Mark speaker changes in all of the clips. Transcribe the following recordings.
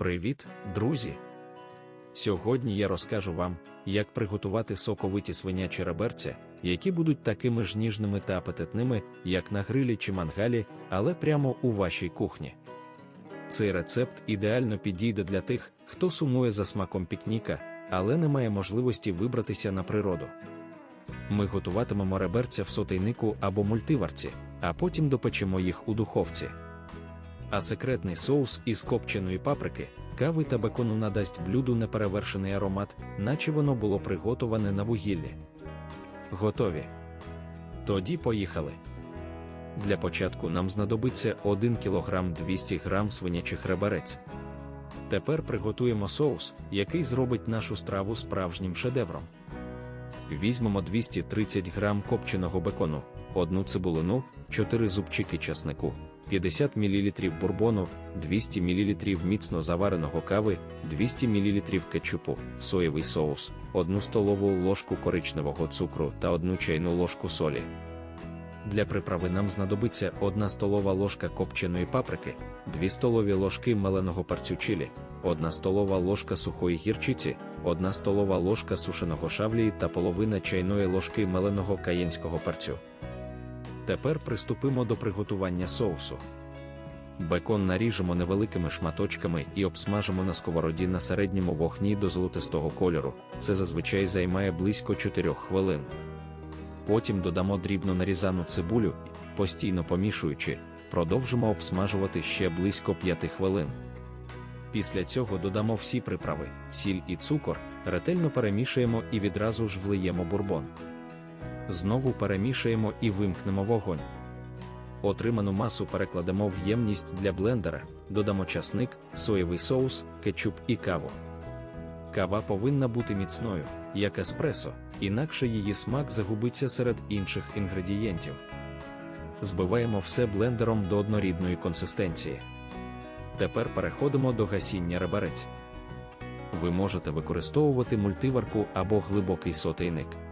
Speaker 1: Привіт, друзі! Сьогодні я розкажу вам, як приготувати соковиті свинячі реберця, які будуть такими ж ніжними та апетитними, як на грилі чи мангалі, але прямо у вашій кухні. Цей рецепт ідеально підійде для тих, хто сумує за смаком пікніка, але не має можливості вибратися на природу. Ми готуватимемо реберця в сотейнику або мультиварці, а потім допечемо їх у духовці. А секретний соус із копченої паприки, кави та бекону надасть блюду неперевершений аромат, наче воно було приготоване на вугіллі. Готові. Тоді поїхали. Для початку нам знадобиться 1 кг 200 г свинячих реберець. Тепер приготуємо соус, який зробить нашу страву справжнім шедевром. Візьмемо 230 г копченого бекону, одну цибулину, 4 зубчики часнику, 50 мл бурбону, 200 мл міцно завареного кави, 200 мл кетчупу, соєвий соус, 1 столову ложку коричневого цукру та 1 чайну ложку солі. Для приправи нам знадобиться 1 столова ложка копченої паприки, 2 столові ложки меленого парцю чилі, 1 столова ложка сухої гірчиці, 1 столова ложка сушеного шавлії та половина чайної ложки меленого каєнського парцю. Тепер приступимо до приготування соусу. Бекон наріжемо невеликими шматочками і обсмажимо на сковороді на середньому вогні до золотистого кольору. Це зазвичай займає близько 4 хвилин. Потім додамо дрібно нарізану цибулю постійно помішуючи, продовжимо обсмажувати ще близько 5 хвилин. Після цього додамо всі приправи, сіль і цукор, ретельно перемішаємо і відразу ж влиємо бурбон. Знову перемішаємо і вимкнемо вогонь. Отриману масу перекладемо в ємність для блендера, додамо часник, соєвий соус, кетчуп і каву. Кава повинна бути міцною, як еспресо, інакше її смак загубиться серед інших інгредієнтів. Збиваємо все блендером до однорідної консистенції. Тепер переходимо до гасіння реберець. Ви можете використовувати мультиварку або глибокий сотейник.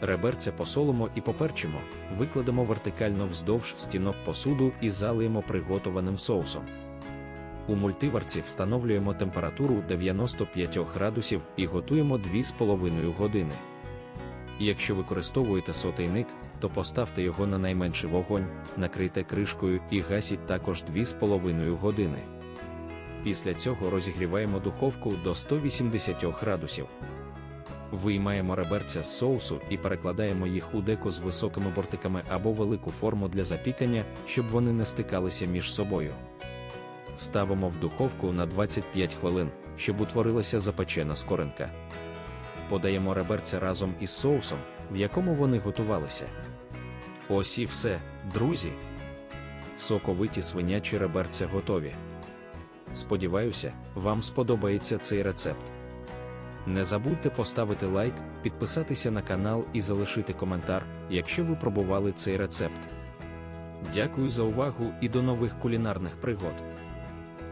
Speaker 1: Реберця посолимо і поперчимо, викладемо вертикально вздовж стінок посуду і залиємо приготованим соусом. У мультиварці встановлюємо температуру 95 градусів і готуємо 2,5 години. Якщо використовуєте сотейник, то поставте його на найменший вогонь, накрийте кришкою і гасіть також 2,5 години. Після цього розігріваємо духовку до 180 градусів. Виймаємо реберця з соусу і перекладаємо їх у деко з високими бортиками або велику форму для запікання, щоб вони не стикалися між собою. Ставимо в духовку на 25 хвилин, щоб утворилася запечена скоринка. Подаємо реберця разом із соусом, в якому вони готувалися. Ось і все, друзі. Соковиті свинячі реберця готові. Сподіваюся, вам сподобається цей рецепт. Не забудьте поставити лайк, підписатися на канал і залишити коментар, якщо ви пробували цей рецепт. Дякую за увагу і до нових кулінарних пригод.